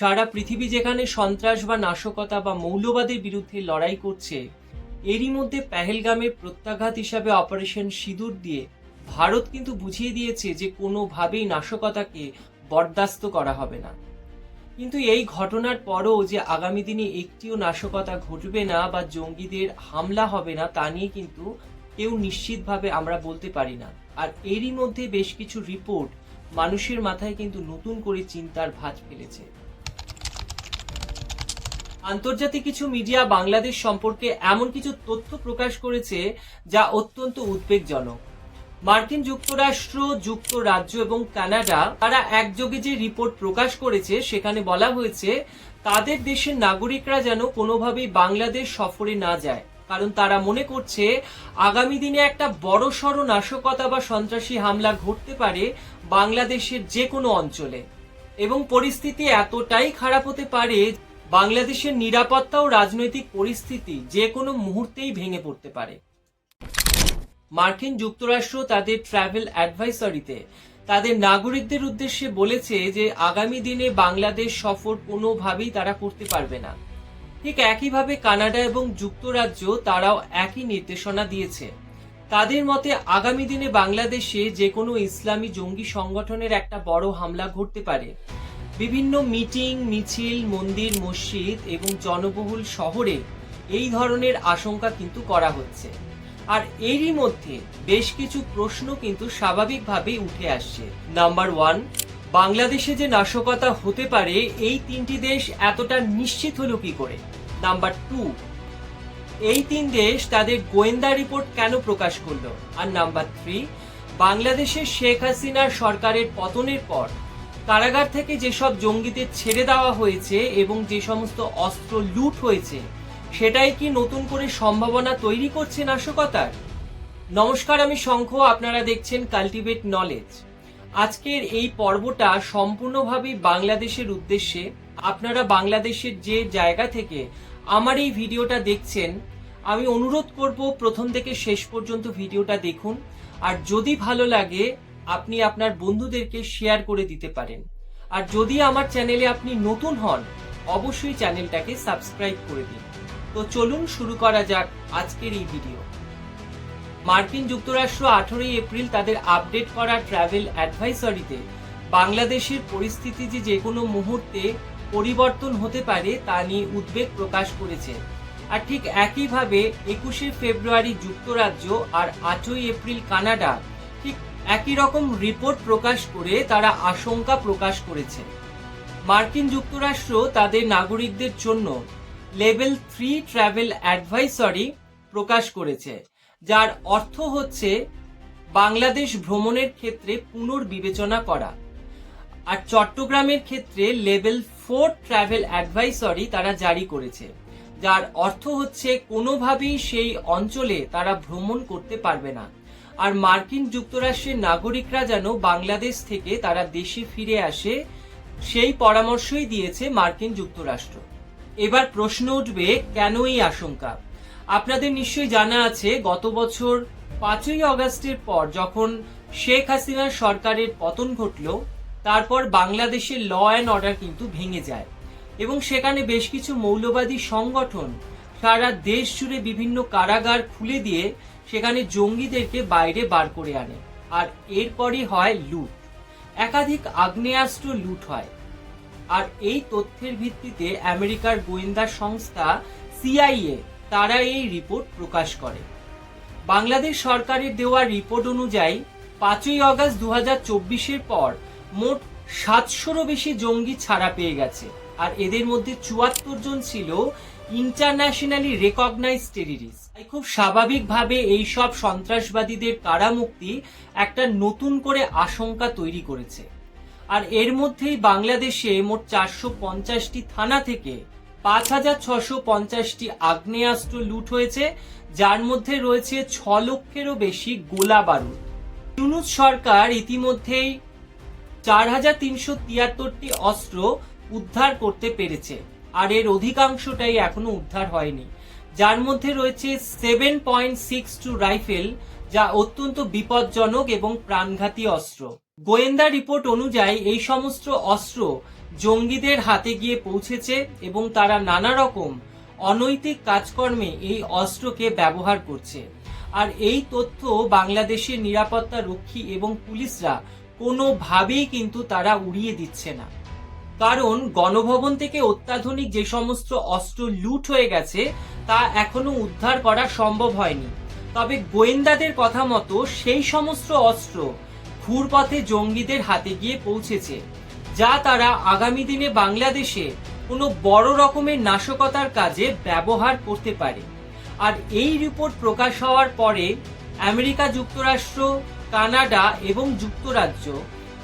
সারা পৃথিবী যেখানে সন্ত্রাস বা নাশকতা বা মৌলবাদের বিরুদ্ধে লড়াই করছে, এরই মধ্যে পেহেলগামের প্রত্যাঘাত হিসাবে অপারেশন সিঁদুর দিয়ে ভারত কিন্তু বুঝিয়ে দিয়েছে যে কোনোভাবেই নাশকতাকে বরদাস্ত করা হবে না। কিন্তু এই ঘটনার পরও যে আগামী দিনে একটিও নাশকতা ঘটবে না বা জঙ্গিদের হামলা হবে না, তা নিয়ে কিন্তু কেউ নিশ্চিতভাবে আমরা বলতে পারি না। আর এরই মধ্যে বেশ কিছু রিপোর্ট মানুষের মাথায় কিন্তু নতুন করে চিন্তার ভাঁজ ফেলেছে। আন্তর্জাতিক কিছু মিডিয়া বাংলাদেশ সম্পর্কে এমন কিছু তথ্য প্রকাশ করেছে যা অত্যন্ত উদ্বেগজনক। মার্কিন যুক্তরাষ্ট্র, যুক্তরাজ্য এবং কানাডা, তারা একযোগে যে রিপোর্ট প্রকাশ করেছে, সেখানে বলা হয়েছে, তাদের দেশের নাগরিকরা যেন কোনোভাবেই বাংলাদেশ সফরে না যায়। কারণ তারা মনে করছে, আগামী দিনে একটা বড় সড় নাশকতা বা সন্ত্রাসী হামলা ঘটতে পারে বাংলাদেশের যে কোনো অঞ্চলে। এবং পরিস্থিতি এতটাই খারাপ হতে পারে বাংলাদেশের নিরাপত্তা ও রাজনৈতিক পরিস্থিতি যে কোনো মুহূর্তেই ভেঙে পড়তে পারে। মার্কিন যুক্তরাষ্ট্র তাদের ট্রাভেল অ্যাডভাইসরিতে তাদের নাগরিকদের উদ্দেশ্যে বলেছে যে আগামী দিনে বাংলাদেশ সফর কোনোভাবেই তারা করতে পারবে না। ঠিক একইভাবে কানাডা এবং যুক্তরাজ্য তারাও একই নির্দেশনা দিয়েছে। তাদের মতে আগামী দিনে বাংলাদেশে যে কোনো ইসলামী জঙ্গি সংগঠনের একটা বড় হামলা ঘটতে পারে। বিভিন্ন মিটিং, মিছিল, মন্দির, মসজিদ এবং জনবহুল শহরে এই ধরনের আশঙ্কা কিন্তু করা হচ্ছে। আর এরই মধ্যে বেশ কিছু প্রশ্ন কিন্তু স্বাভাবিকভাবেই উঠে আসছে। নাম্বার ওয়ান, বাংলাদেশে যে নাশকতা হতে পারে, এই তিনটি দেশ এতটা নিশ্চিত হলো কি করে? নাম্বার টু, এই তিন দেশ তাদের গোয়েন্দা রিপোর্ট কেন প্রকাশ করল? আর নাম্বার থ্রি, বাংলাদেশের শেখ হাসিনার সরকারের পতনের পর কারাগার থেকে যেসব জঙ্গিদের ছেড়ে দেওয়া হয়েছে এবং যে সমস্ত অস্ত্র লুট হয়েছে, সেটাই কি নতুন করে সম্ভাবনা তৈরি করছে নাশকতার? নমস্কার, আমি শঙ্খ, আপনারা দেখছেন কাল্টিভেট নলেজ আজকের এই পর্বটা সম্পূর্ণভাবেই বাংলাদেশের উদ্দেশ্যে, আপনারা বাংলাদেশের যে জায়গা থেকে আমার এই ভিডিওটা দেখছেন, আমি অনুরোধ করব প্রথম থেকে শেষ পর্যন্ত ভিডিওটা দেখুন। আর যদি ভালো লাগে আপনি আপনার বন্ধুদেরকে শেয়ার করে দিতে পারেন। আর যদি আমার চ্যানেলে আপনি নতুন হন, অবশ্যই চ্যানেলটাকে সাবস্ক্রাইব করে দিন। তো চলুন শুরু করা যাক আজকের এই ভিডিও মার্কিন যুক্তরাষ্ট্র আঠারোই এপ্রিল তাদের আপডেট করা ট্রাভেল অ্যাডভাইসরিতে বাংলাদেশের পরিস্থিতি যে যে কোনো মুহূর্তে পরিবর্তন হতে পারে তা নিয়ে উদ্বেগ প্রকাশ করেছে। আর ঠিক একইভাবে একুশে ফেব্রুয়ারি যুক্তরাজ্য আর আটই এপ্রিল কানাডা ঠিক একই রকম রিপোর্ট প্রকাশ করে তারা আশঙ্কা প্রকাশ করেছে। মার্কিন যুক্তরাষ্ট্র তাদের নাগরিকদের জন্য লেভেল থ্রি ট্রাভেল অ্যাডভাইসরি প্রকাশ করেছে, যার অর্থ হচ্ছে বাংলাদেশ ভ্রমণের ক্ষেত্রে পুনর্বিবেচনা করা। আর চট্টগ্রামের ক্ষেত্রে লেভেল ফোর ট্রাভেল অ্যাডভাইসরি তারা জারি করেছে, যার অর্থ হচ্ছে কোনোভাবেই সেই অঞ্চলে তারা ভ্রমণ করতে পারবে না। আর মার্কিন যুক্তরাষ্ট্রের নাগরিকরা যেন বাংলাদেশ থেকে তারা দেশে ফিরে আসে, সেই পরামর্শই দিয়েছে মার্কিন যুক্তরাষ্ট্র। এবার প্রশ্ন উঠবে, কেন এই আশঙ্কা? আপনাদের নিশ্চয়ই জানা আছে, গত বছর পাঁচই অগস্টের পর যখন শেখ হাসিনার সরকারের পতন ঘটল, তারপর বাংলাদেশের ল অ্যান্ড অর্ডার কিন্তু ভেঙে যায় এবং সেখানে বেশ কিছু মৌলবাদী সংগঠন সারা দেশ জুড়ে বিভিন্ন কারাগার খুলে দিয়ে সেখানে জঙ্গিদেরকে বাইরে বার করে আনে, আর এরপরই হয় লুট। একাধিক আগ্নেয়াস্ত্র লুট হয়। আর এই তথ্যের ভিত্তিতে আমেরিকার গোয়েন্দা সংস্থা সিআইএ তারা এই রিপোর্ট প্রকাশ করে। বাংলাদেশ সরকারের দেওয়া রিপোর্ট অনুযায়ী, পাঁচই অগস্ট দু হাজার পর মোট সাতশোরও বেশি জঙ্গি ছাড়া পেয়ে গেছে। আর এদের মধ্যে চুয়াত্তর জন ছিল ইন্টারন্যাশনালি রেকগনাইজ টেরিরিস্ট খুব স্বাভাবিকভাবে এই সব সন্ত্রাসবাদীদের কারামুক্তি একটা নতুন করে আশঙ্কা তৈরি করেছে। আর এর মধ্যেই বাংলাদেশে মোট চারশো পঞ্চাশটি থানা থেকে পাঁচ হাজার ছশো পঞ্চাশটি আগ্নেয়াস্ত্র লুট হয়েছে, যার মধ্যে রয়েছে ছ লক্ষেরও বেশি গোলা বারুদ। ইউনুস সরকার ইতিমধ্যেই চার হাজার তিনশো তিয়াত্তরটি অস্ত্র উদ্ধার করতে পেরেছে। আর এর অধিকাংশটাই এখনও উদ্ধার হয়নি। যার মধ্যে রয়েছে seven point six two rifle যা অত্যন্ত বিপজ্জনক এবং প্রাণঘাতী অস্ত্র। গোয়েন্দা রিপোর্ট অনুযায়ী এই সমস্ত অস্ত্র জঙ্গিদের হাতে গিয়ে পৌঁছেছে এবং তারা নানা রকম অনৈতিক কাজকর্মে এই অস্ত্রকে ব্যবহার করছে। আর এই তথ্য বাংলাদেশের নিরাপত্তা রক্ষী এবং পুলিশরা কোনোভাবেই কিন্তু তারা উড়িয়ে দিচ্ছে না। কারণ গণভবন থেকে অত্যাধুনিক যে সমস্ত অস্ত্র লুট হয়ে গেছে, তা এখনও উদ্ধার করা সম্ভব হয়নি। তবে গোয়েন্দাদের কথা মতো সেই সমস্ত অস্ত্র ঘুরপথে জঙ্গিদের হাতে গিয়ে পৌঁছেছে, যা তারা আগামী দিনে বাংলাদেশে কোনো বড় রকমের নাশকতার কাজে ব্যবহার করতে পারে। আর এই রিপোর্ট প্রকাশ হওয়ার পরে আমেরিকা যুক্তরাষ্ট্র, কানাডা এবং যুক্তরাজ্য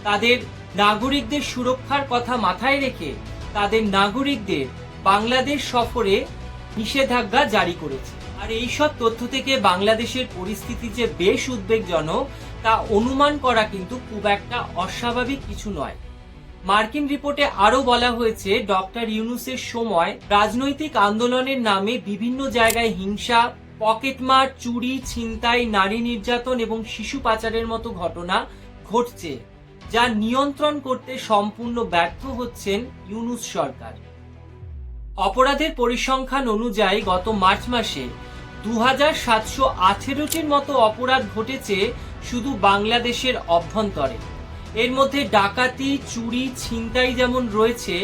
তাদের নাগরিকদের সুরক্ষার কথা মাথায় রেখে তাদের নাগরিকদের বাংলাদেশ সফরে নিষেধাজ্ঞা জারি করেছে। আর এই সব তথ্য থেকে বাংলাদেশের পরিস্থিতি যে বেশ উদ্বেগজনক, তা অনুমান করা কিন্তু খুব একটা অস্বাভাবিক কিছু নয়। মার্কিন রিপোর্টে আরও বলা হয়েছে, ডক্টর ইউনুসের সময় রাজনৈতিক আন্দোলনের নামে বিভিন্ন জায়গায় হিংসা, পকেটমার, চুরি, ছিনতাই, নারী নির্যাতন এবং শিশু পাচারের মতো ঘটনা ঘটছে। যা নিয়ন্ত্রণ করতে সম্পূর্ণ ব্যর্থ হচ্ছেন ইউনুস সরকার। অপরাধের পরিসংখ্যান অনুযায়ী গত মার্চ মাসে দু হাজার সাতশো মতো অপরাধ ঘটেছে শুধু বাংলাদেশের অভ্যন্তরে। এর মধ্যে ডাকাতি, চুরি, ছিনতাই যেমন রয়েছে,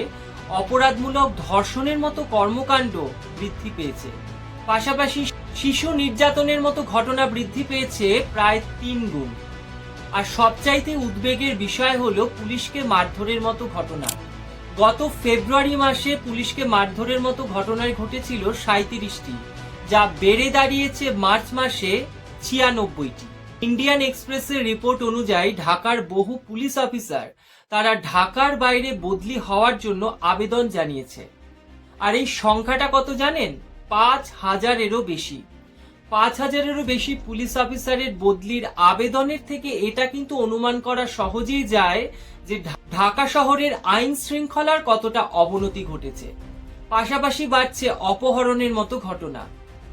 অপরাধমূলক ধর্ষণের মতো কর্মকাণ্ড বৃদ্ধি পেয়েছে। পাশাপাশি শিশু নির্যাতনের মতো ঘটনা বৃদ্ধি পেয়েছে প্রায় তিন গুণ। আর সবচাইতে উদ্বেগের বিষয় হলো পুলিশকে মারধরের মতো ঘটনা। গত ফেব্রুয়ারি মাসে পুলিশকে মারধরের মতো ঘটনায় ঘটেছিল সাঁত্রিশটি যা বেড়ে দাঁড়িয়েছে মার্চ মাসে ছিয়ানব্বইটি। ইন্ডিয়ান এক্সপ্রেসের রিপোর্ট অনুযায়ী ঢাকার বহু পুলিশ অফিসার তারা ঢাকার বাইরে বদলি হওয়ার জন্য আবেদন জানিয়েছে। আর এই সংখ্যাটা কত জানেন? পাঁচ হাজারেরও বেশি। পাঁচ হাজারেরও বেশি পুলিশ অফিসারের বদলির আবেদনের থেকে এটা কিন্তু অনুমান করা সহজেই যায় যে ঢাকা শহরের আইন শৃঙ্খলার কতটা অবনতি ঘটেছে। পাশাপাশি বাড়ছে অপহরণের মতো ঘটনা।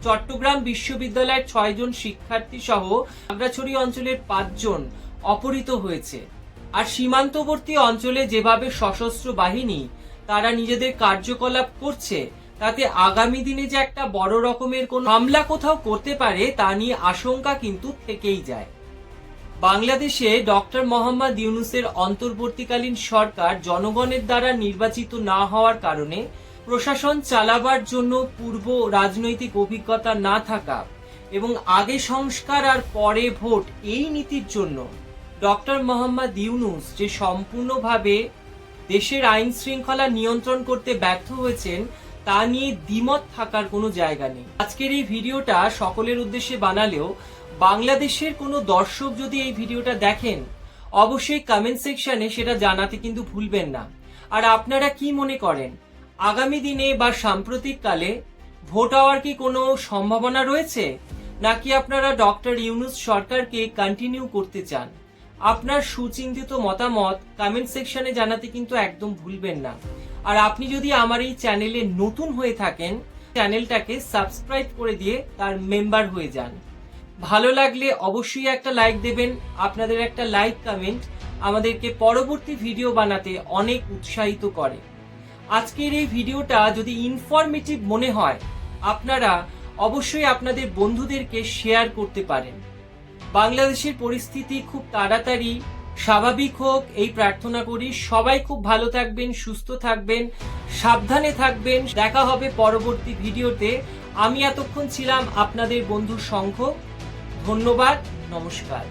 চট্টগ্রাম বিশ্ববিদ্যালয়ের ছয়জন শিক্ষার্থী সহ খাগড়াছড়ি অঞ্চলের পাঁচজন অপহৃত হয়েছে। আর সীমান্তবর্তী অঞ্চলে যেভাবে সশস্ত্র বাহিনী তারা নিজেদের কার্যকলাপ করছে তাতে আগামী দিনে যে একটা বড় রকমের কোন হামলা কোথাও করতে পারে, তা নিয়ে আশঙ্কা কিন্তু থেকেই যায়। বাংলাদেশে ডক্টর মোহাম্মদ ইউনুসের অন্তর্বর্তীকালীন সরকার জনগণের দ্বারা নির্বাচিত না হওয়ার কারণে প্রশাসন চালাবার জন্য পূর্ব রাজনৈতিক অভিজ্ঞতা না থাকা এবং আগে সংস্কার আর পরে ভোট এই নীতির জন্য ডক্টর মোহাম্মদ ইউনুস যে সম্পূর্ণভাবে দেশের আইন শৃঙ্খলা নিয়ন্ত্রণ করতে ব্যর্থ হয়েছেন তা নিয়ে দ্বিমত থাকার কোনো জায়গা নেই। আজকের এই ভিডিওটা সকলের উদ্দেশ্যে বানালেও বাংলাদেশের কোনো দর্শক যদি এই ভিডিওটা দেখেন, অবশ্যই কমেন্ট সেকশনে সেটা জানাতে কিন্তু ভুলবেন না। আর আপনারা কি মনে করেন, আগামী দিনে বা সাম্প্রতিক কালে ভোট হওয়ার কি কোনো সম্ভাবনা রয়েছে? নাকি আপনারা ডক্টর ইউনুস সরকারকে কন্টিনিউ করতে চান? আপনার সুচিন্তিত মতামত কমেন্ট সেকশনে জানাতে কিন্তু একদম ভুলবেন না। আর আপনি যদি আমার এই চ্যানেলে নতুন হয়ে থাকেন, চ্যানেলটাকে সাবস্ক্রাইব করে দিয়ে তার মেম্বার হয়ে যান। ভালো লাগলে অবশ্যই একটা লাইক দেবেন, আপনাদের একটা লাইক কমেন্ট আমাদেরকে পরবর্তী ভিডিও বানাতে অনেক উৎসাহিত করে। আজকের এই ভিডিওটা যদি ইনফরমেটিভ মনে হয়, আপনারা অবশ্যই আপনাদের বন্ধুদেরকে শেয়ার করতে পারেন। বাংলাদেশের পরিস্থিতি খুব তাড়াতাড়ি স্বাভাবিক হোক, এই প্রার্থনা করি। সবাই খুব ভালো থাকবেন, সুস্থ থাকবেন, সাবধানে থাকবেন। দেখা হবে পরবর্তী ভিডিওতে। আমি এতক্ষণ ছিলাম আপনাদের বন্ধু শঙ্খ ধন্যবাদ, নমস্কার।